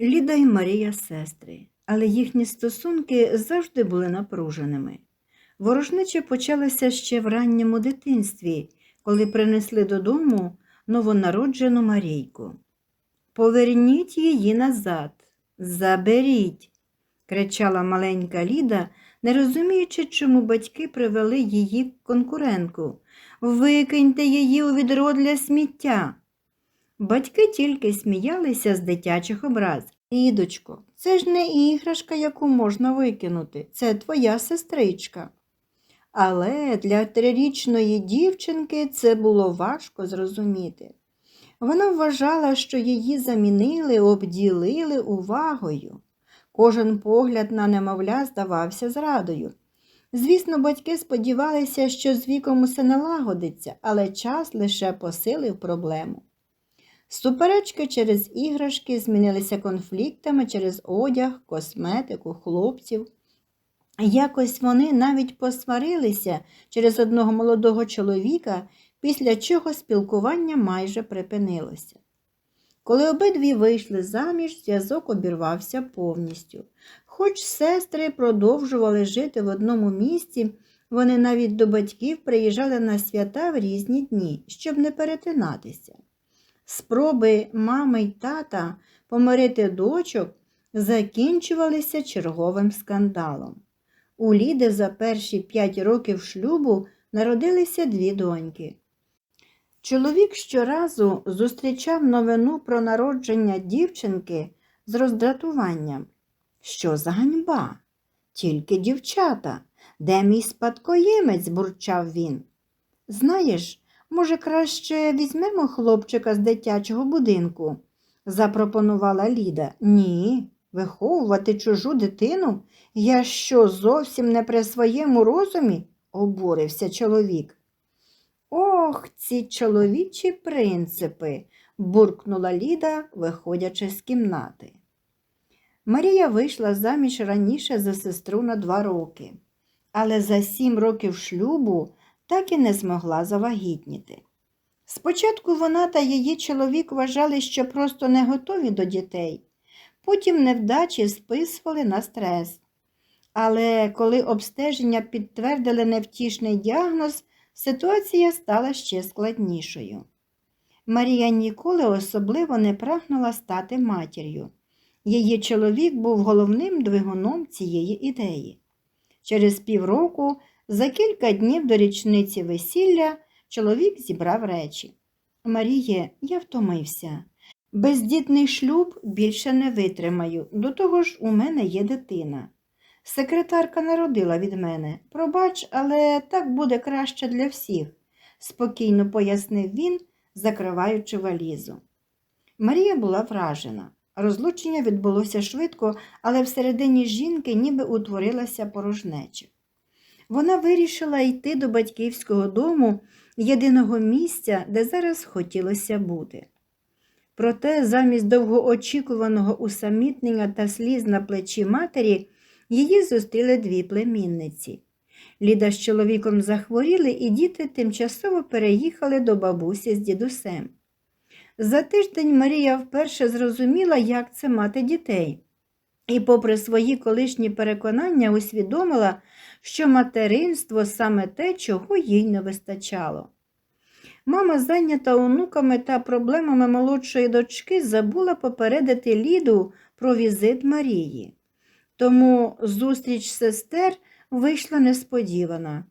Ліда і Марія сестри, але їхні стосунки завжди були напруженими. Ворожнеча почалася ще в ранньому дитинстві, коли принесли додому новонароджену Марійку. Поверніть її назад, заберіть, кричала маленька Ліда, не розуміючи, чому батьки привели її конкурентку. Викиньте її у відро для сміття. Батьки тільки сміялися з дитячих образ. Ідочко, це ж не іграшка, яку можна викинути, це твоя сестричка. Але для трирічної дівчинки це було важко зрозуміти. Вона вважала, що її замінили, обділили увагою. Кожен погляд на немовля здавався зрадою. Звісно, батьки сподівалися, що з віком усе налагодиться, але час лише посилив проблему. Суперечки через іграшки змінилися конфліктами через одяг, косметику, хлопців. Якось вони навіть посварилися через одного молодого чоловіка, після чого спілкування майже припинилося. Коли обидві вийшли заміж, зв'язок обірвався повністю. Хоч сестри продовжували жити в одному місці, вони навіть до батьків приїжджали на свята в різні дні, щоб не перетинатися. Спроби мами й тата помирити дочок закінчувалися черговим скандалом. У Ліди за перші п'ять років шлюбу народилися дві доньки. Чоловік щоразу зустрічав новину про народження дівчинки з роздратуванням. Що за ганьба? Тільки дівчата. Де мій спадкоємець? бурчав він. Знаєш, може, краще візьмемо хлопчика з дитячого будинку? запропонувала Ліда. Ні, виховувати чужу дитину? Я що, зовсім не при своєму розумі? обурився чоловік. Ох, ці чоловічі принципи, буркнула Ліда, виходячи з кімнати. Марія вийшла заміж раніше за сестру на два роки, але за сім років шлюбу так і не змогла завагітніти. Спочатку вона та її чоловік вважали, що просто не готові до дітей, потім невдачі списували на стрес. Але коли обстеження підтвердили невтішний діагноз, ситуація стала ще складнішою. Марія ніколи особливо не прагнула стати матір'ю. Її чоловік був головним двигуном цієї ідеї. Через півроку, за кілька днів до річниці весілля, чоловік зібрав речі. Маріє, я втомився. Бездітний шлюб більше не витримаю, до того ж у мене є дитина. Секретарка народила від мене. Пробач, але так буде краще для всіх, спокійно пояснив він, закриваючи валізу. Марія була вражена. Розлучення відбулося швидко, але всередині жінки ніби утворилася порожнеча. Вона вирішила йти до батьківського дому, єдиного місця, де зараз хотілося бути. Проте замість довгоочікуваного усамітнення та сліз на плечі матері її зустріли дві племінниці. Ліда з чоловіком захворіли, і діти тимчасово переїхали до бабусі з дідусем. За тиждень Марія вперше зрозуміла, як це мати дітей, і, попри свої колишні переконання, усвідомила, що материнство саме те, чого їй не вистачало. Мама, зайнята онуками та проблемами молодшої дочки, забула попередити Ліду про візит Марії. Тому зустріч сестер вийшла несподівана.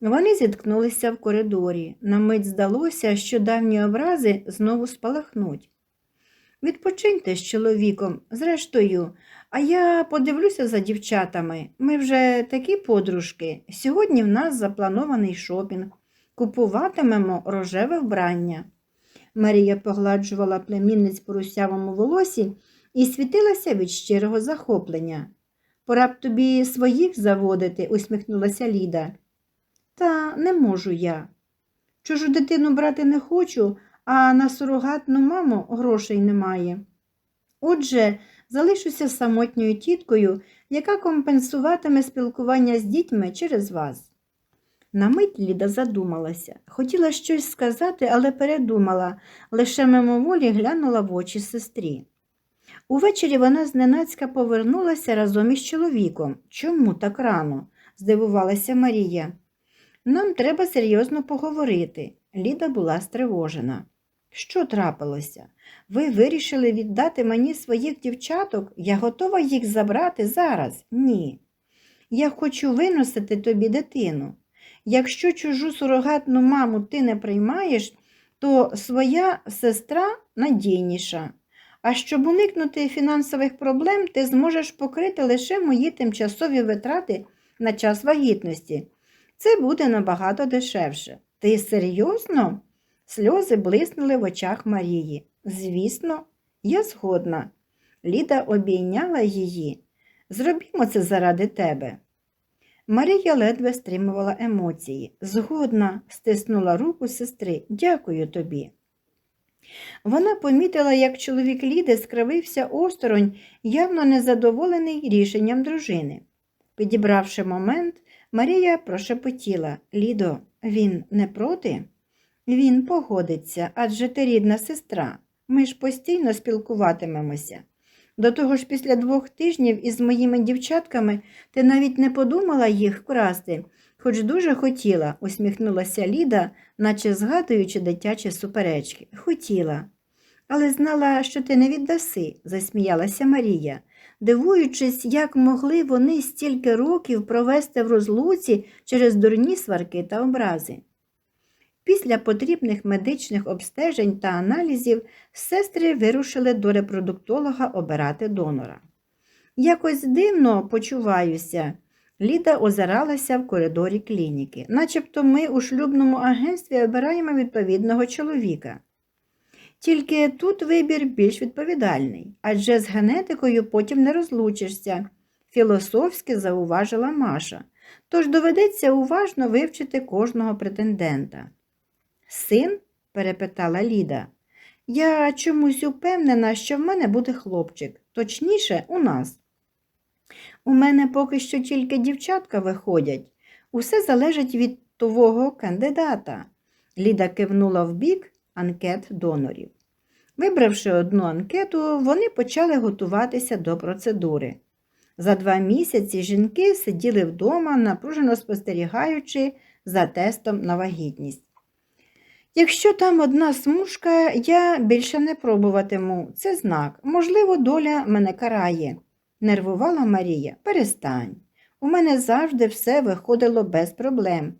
Вони зіткнулися в коридорі. На мить здалося, що давні образи знову спалахнуть. Відпочиньте з чоловіком, зрештою, а я подивлюся за дівчатами. Ми вже такі подружки. Сьогодні в нас запланований шопінг. Купуватимемо рожеве вбрання. Марія погладжувала племінниць по русявому волосі і світилася від щирого захоплення. Пора б тобі своїх заводити, усміхнулася Ліда. Та не можу я. Чужу дитину брати не хочу, а на сурогатну маму грошей немає. Отже, залишуся самотньою тіткою, яка компенсуватиме спілкування з дітьми через вас. На мить Ліда задумалася. Хотіла щось сказати, але передумала, лише мимоволі глянула в очі сестрі. Увечері вона зненацька повернулася разом із чоловіком. Чому так рано? здивувалася Марія. Нам треба серйозно поговорити. Ліда була стривожена. Що трапилося? Ви вирішили віддати мені своїх дівчаток? Я готова їх забрати зараз? Ні. Я хочу виносити тобі дитину. Якщо чужу сурогатну маму ти не приймаєш, то своя сестра надійніша. А щоб уникнути фінансових проблем, ти зможеш покрити лише мої тимчасові витрати на час вагітності. Це буде набагато дешевше. Ти серйозно? Сльози блиснули в очах Марії. Звісно, я згодна. Ліда обійняла її. Зробімо це заради тебе. Марія ледве стримувала емоції. Згодна, стиснула руку сестри. Дякую тобі. Вона помітила, як чоловік Ліди скривився осторонь, явно незадоволений рішенням дружини. Підібравши момент, Марія прошепотіла Лідо, він не проти? Він погодиться, адже ти рідна сестра. Ми ж постійно спілкуватимемося. До того ж, після двох тижнів із моїми дівчатками ти навіть не подумала їх вкрасти, хоч дуже хотіла, усміхнулася Ліда, наче згадуючи дитячі суперечки. Хотіла. Але знала, що ти не віддаси, засміялася Марія, дивуючись, як могли вони стільки років провести в розлуці через дурні сварки та образи. Після потрібних медичних обстежень та аналізів сестри вирушили до репродуктолога обирати донора. Якось дивно почуваюся. Ліда озиралася в коридорі клініки, начебто ми у шлюбному агентстві обираємо відповідного чоловіка. Тільки тут вибір більш відповідальний, адже з генетикою потім не розлучишся, філософськи зауважила Маша, тож доведеться уважно вивчити кожного претендента. Син? перепитала Ліда. Я чомусь упевнена, що в мене буде хлопчик, точніше, у нас. У мене поки що тільки дівчатка виходять. Усе залежить від того кандидата. Ліда кивнула в бік анкет донорів. Вибравши одну анкету, вони почали готуватися до процедури. За два місяці жінки сиділи вдома, напружено спостерігаючи за тестом на вагітність. Якщо там одна смужка, я більше не пробуватиму. Це знак. Можливо, доля мене карає. Нервувала Марія. Перестань. У мене завжди все виходило без проблем.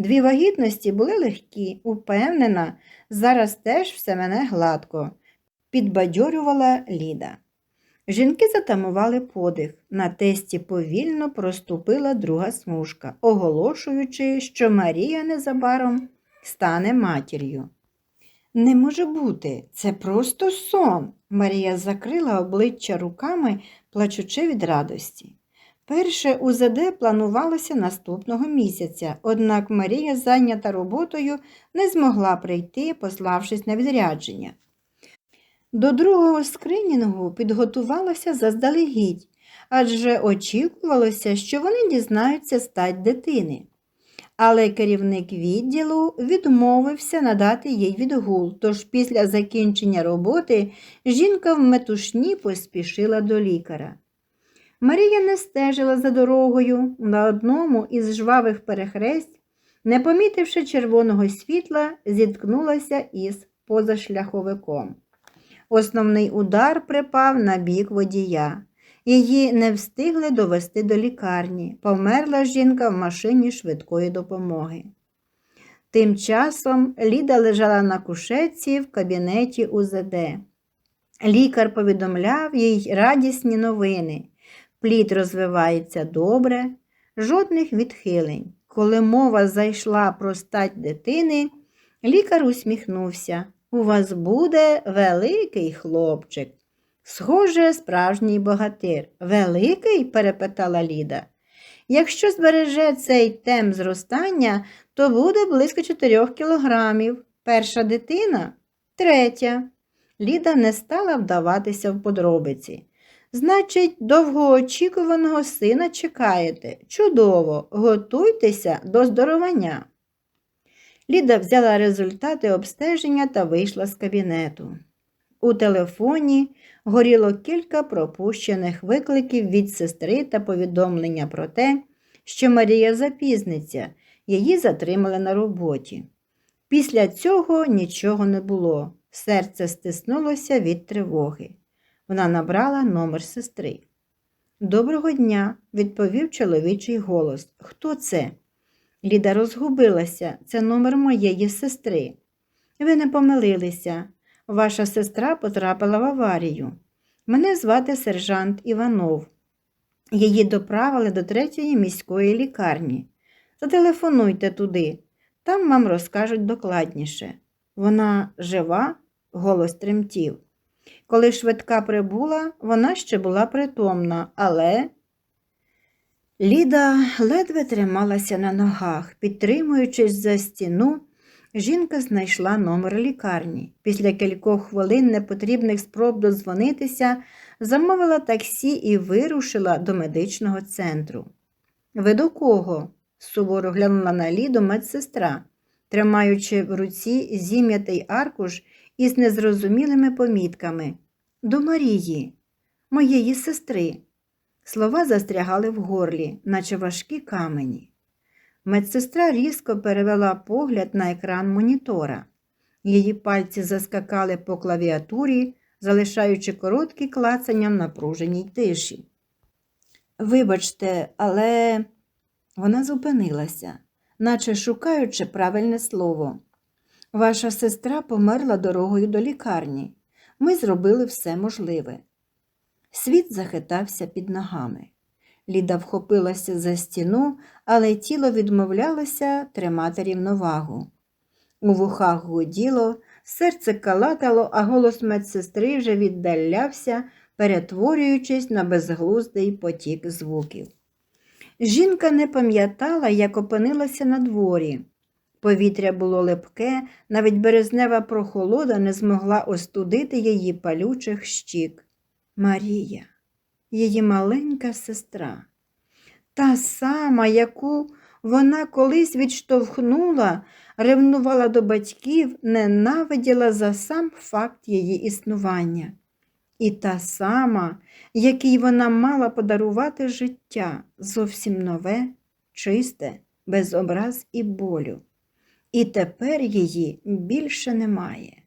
Дві вагітності були легкі, упевнена, зараз теж все мене гладко, підбадьорювала Ліда. Жінки затамували подих. На тесті повільно проступила друга смужка, оголошуючи, що Марія незабаром стане матір'ю. Не може бути, це просто сон. Марія закрила обличчя руками, плачучи від радості. Перше УЗД планувалося наступного місяця, однак Марія, зайнята роботою, не змогла прийти, пославшись на відрядження. До другого скринінгу підготувалася заздалегідь, адже очікувалося, що вони дізнаються стать дитини. Але керівник відділу відмовився надати їй відгул, тож після закінчення роботи жінка в метушні поспішила до лікаря. Марія не стежила за дорогою на одному із жвавих перехресть, не помітивши червоного світла, зіткнулася із позашляховиком. Основний удар припав на бік водія. Її не встигли довести до лікарні. Померла жінка в машині швидкої допомоги. Тим часом Ліда лежала на кушетці в кабінеті УЗД. Лікар повідомляв їй радісні новини. Плід розвивається добре, жодних відхилень. Коли мова зайшла про стать дитини, лікар усміхнувся. У вас буде великий хлопчик. Схоже, справжній богатир. Великий? перепитала Ліда. Якщо збереже цей темп зростання, то буде близько 4 кілограмів. Перша дитина третя. Ліда не стала вдаватися в подробиці. Значить, довгоочікуваного сина чекаєте. Чудово, готуйтеся до здоровання. Ліда взяла результати обстеження та вийшла з кабінету. У телефоні горіло кілька пропущених викликів від сестри та повідомлення про те, що Марія запізниться, її затримали на роботі. Після цього нічого не було. Серце стиснулося від тривоги. Вона набрала номер сестри. Доброго дня, відповів чоловічий голос. Хто це? Ліда розгубилася. Це номер моєї сестри. Ви не помилилися. Ваша сестра потрапила в аварію. Мене звати сержант Іванов. Її доправили до третьої міської лікарні. Зателефонуйте туди, там вам розкажуть докладніше. Вона жива, голос тремтів. Коли швидка прибула, вона ще була притомна, але Ліда ледве трималася на ногах, підтримуючись за стіну, жінка знайшла номер лікарні. Після кількох хвилин непотрібних спроб дозвонитися, замовила таксі і вирушила до медичного центру. Ви до кого? суворо глянула на Ліду медсестра, тримаючи в руці зім'ятий аркуш із незрозумілими помітками. До Марії, моєї сестри. Слова застрягали в горлі, наче важкі камені. Медсестра різко перевела погляд на екран монітора. Її пальці заскакали по клавіатурі, залишаючи короткі клацання в напруженій тиші. Вибачте, але вона зупинилася, наче шукаючи правильне слово. Ваша сестра померла дорогою до лікарні. Ми зробили все можливе. Світ захитався під ногами. Ліда вхопилася за стіну, але тіло відмовлялося тримати рівновагу. У вухах гуділо, серце калатало, а голос медсестри вже віддалявся, перетворюючись на безглуздий потік звуків. Жінка не пам'ятала, як опинилася на дворі. Повітря було липке, навіть березнева прохолода не змогла остудити її палючих щік. Марія, її маленька сестра, та сама, яку вона колись відштовхнула, ревнувала до батьків, ненавиділа за сам факт її існування. І та сама, якій вона мала подарувати життя, зовсім нове, чисте, без образ і болю. І тепер її більше немає.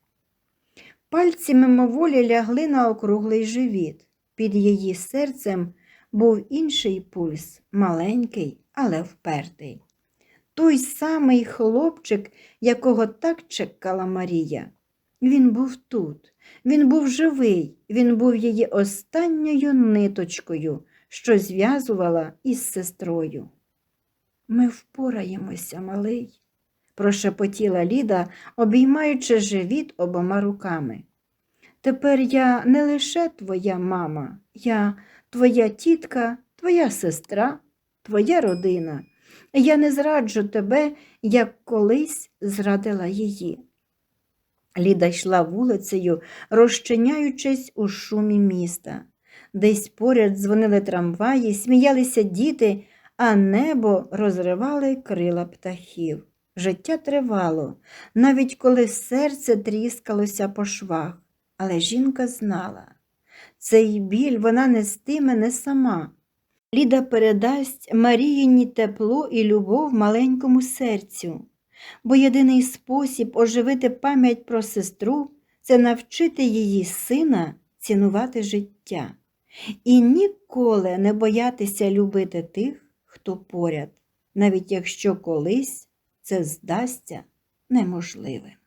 Пальці мимоволі лягли на округлий живіт. Під її серцем був інший пульс, маленький, але впертий. Той самий хлопчик, якого так чекала Марія. Він був тут, він був живий, він був її останньою ниточкою, що зв'язувала із сестрою. Ми впораємося, малий, прошепотіла Ліда, обіймаючи живіт обома руками. Тепер я не лише твоя мама, я твоя тітка, твоя сестра, твоя родина. Я не зраджу тебе, як колись зрадила її. Ліда йшла вулицею, розчиняючись у шумі міста. Десь поряд дзвонили трамваї, сміялися діти, а небо розривали крила птахів. Життя тривало, навіть коли серце тріскалося по швах. Але жінка знала, цей біль вона нестиме не сама. Ліда передасть Маріїні тепло і любов маленькому серцю, бо єдиний спосіб оживити пам'ять про сестру це навчити її сина цінувати життя і ніколи не боятися любити тих, хто поряд, навіть якщо колись це здасться неможливим.